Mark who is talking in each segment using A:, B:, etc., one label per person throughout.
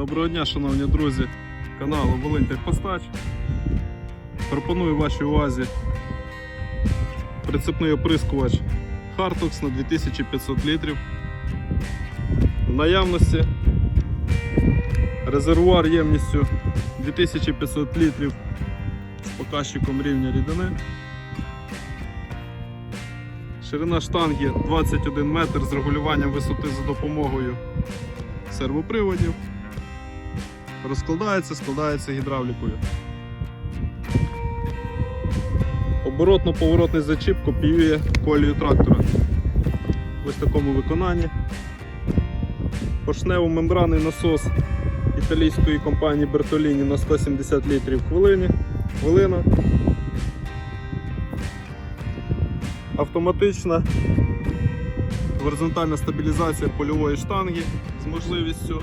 A: Доброго дня, шановні друзі каналу Волинь Техпостач. Пропоную вашій увазі прицепний оприскувач Hartox на 2500 літрів. В наявності резервуар ємністю 2500 літрів з показчиком рівня рідини. Ширина штанги 21 метр з регулюванням висоти за допомогою сервоприводів. Розкладається, складається гідравлікою. Оборотно-поворотний зачіп копіює колію трактора. Ось в такому виконанні. Поршнево-мембранний насос італійської компанії Бертоліні на 170 літрів хвилині. Хвилина. Автоматична горизонтальна стабілізація польової штанги з можливістю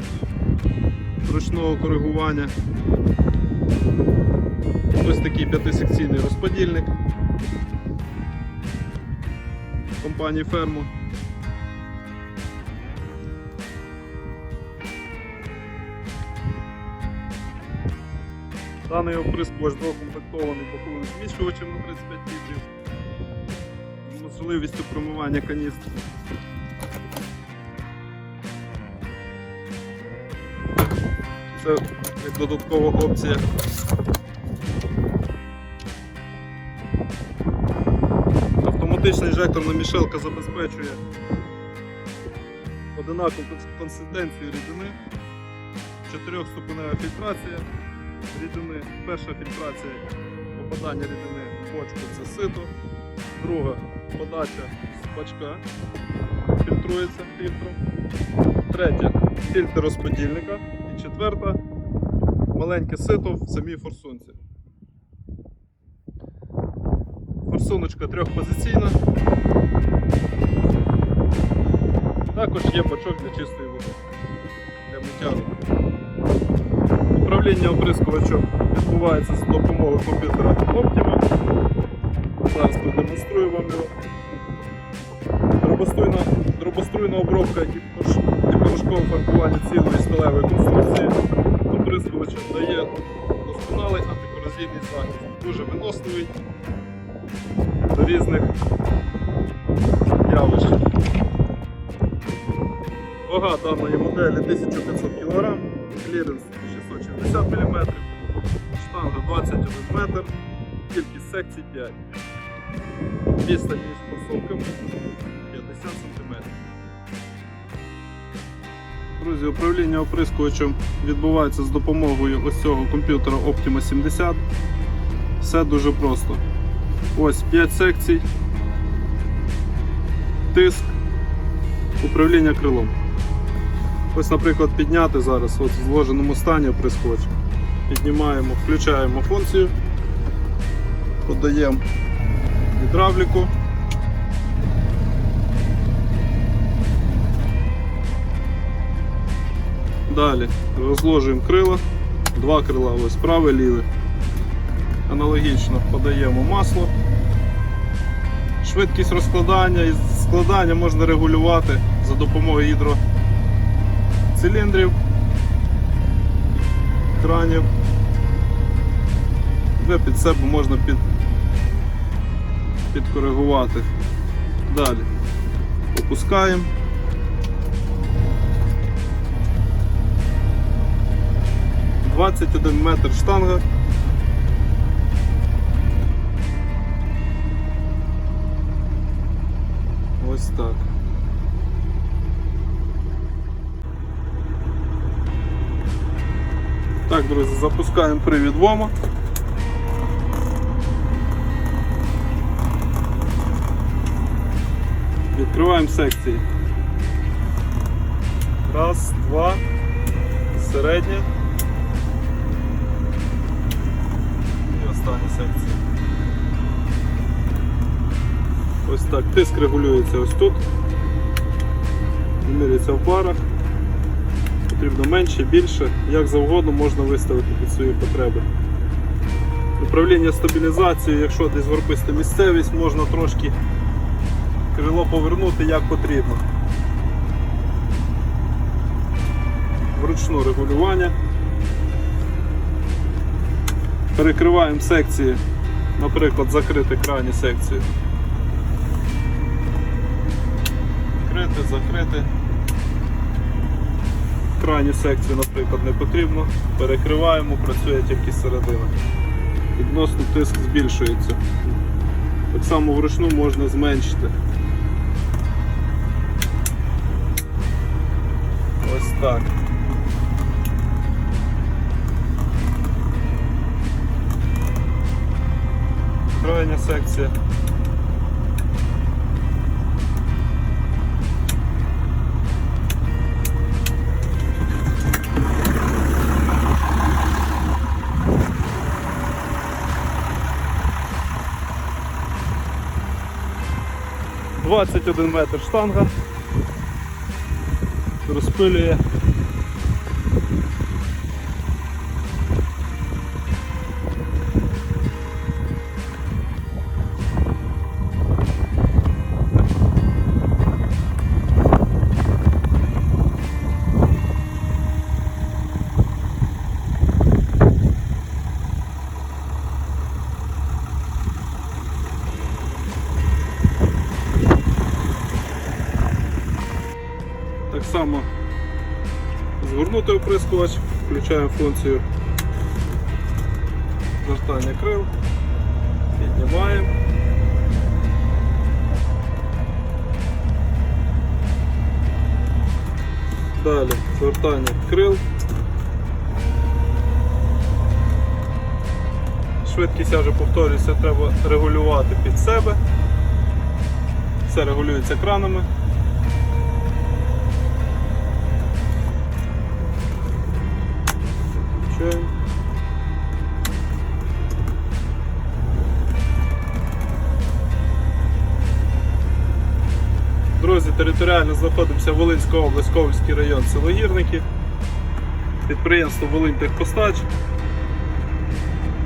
A: ручного коригування. Ось такий п'ятисекційний розподільник компанії Фермо. Даний оприскувач доукомплектований боковим змішувачем на 35 літрів можливістю промивання каністр. Це як додаткова опція. Автоматична інжекторна мішелка забезпечує одинакову консистенцію рідини, чотирьохступенева фільтрація рідини. Перша фільтрація попадання рідини в бочку це сито, друга подача з бачка фільтрується фільтром, третя фільтр розподільника четверта маленьке сито в самій форсунці. Форсуночка трьохпозиційна. Також є бачок для чистої води для миття рук. Управління оприскувачем відбувається за допомогою комп'ютера Optima. Зараз продемонструю вам його. Дробоструйна, дробоструйна обробка і порошкове фарбування цілої сталевої конструкції оприскувачем дає досконалий антикорозійний захист. Дуже виносливий до різних явищ. Вага даної моделі 1500 кг, кліренс 660 мм, штанга 21 метр, кількість секцій 5. Відстань між форсунками 50 см. Друзі, управління оприскувачем відбувається з допомогою ось цього комп'ютера Optima 70. Все дуже просто. Ось 5 секцій, тиск, управління крилом. Ось, наприклад, підняти зараз от в зложеному стані оприскувач. Піднімаємо, включаємо функцію, подаємо гідравліку. Далі розложуємо крила, два крила, ось праве ліве. Аналогічно подаємо масло. Швидкість розкладання і складання можна регулювати за допомогою гідроциліндрів, кранів. Вже під себе можна під, підкоригувати. Далі опускаємо. Двадцять один метр штанга. Ось так. Так, друзі, запускаємо привід ВОМа. Відкриваємо секції. Раз, два, середня. І остання секція. Ось так, тиск регулюється ось тут. Вимірюється в парах. Потрібно менше, більше, як завгодно можна виставити під свої потреби. Управління стабілізацією, якщо десь горбиста місцевість, можна трошки крило повернути як потрібно. вручну регулювання. Перекриваємо секції, наприклад, закрити крайні секції. Закрити, закрити. Крайню секцію, наприклад, не потрібно. Перекриваємо, працює тільки середина. Відносно тиск збільшується. Так само вручну можна зменшити. Ось так. Крайня секція. Двадцять один метр штанга розпилює. Само згорнутий оприскувач, включаємо функцію звертання крил, піднімаємо. Далі звертання крил. Швидкість я вже повторююся, треба регулювати під себе. Все регулюється кранами. Включаємо. Друзі, територіально знаходимося Волинська область, Ковальський район, село Гірники. Підприємство Волинь Техпостач.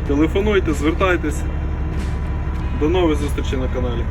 A: Телефонуйте, звертайтесь. До нових зустрічей на каналі.